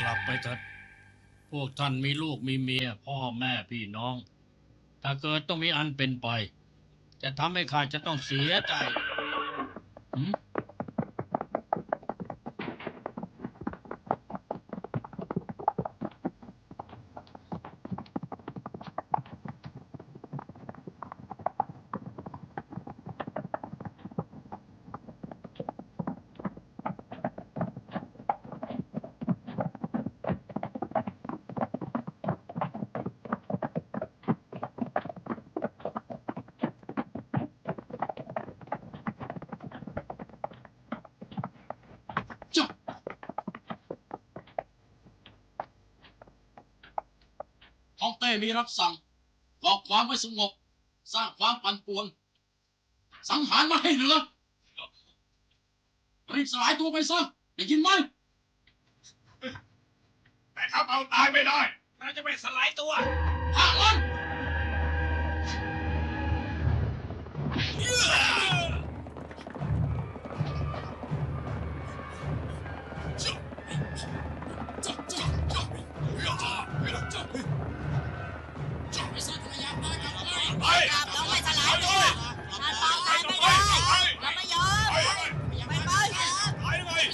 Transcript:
กลับไปเถิดพวกท่านมีลูกมีเมีย พ่อแม่พี่น้อง ถ้าเกิดต้องมีอันเป็นไป จะทำให้ข้าจะต้องเสียใจ ท้องเต้มีรับสั่งก่อความไม่สงบ สร้างความปั่นป่วน สังหารมาให้เหลือรีบสลายตัวไปซะได้ยินไหมแต่ถ้าเอาตายไม่ได้เราจะไม่สลายตัวฆ่ามัน ไ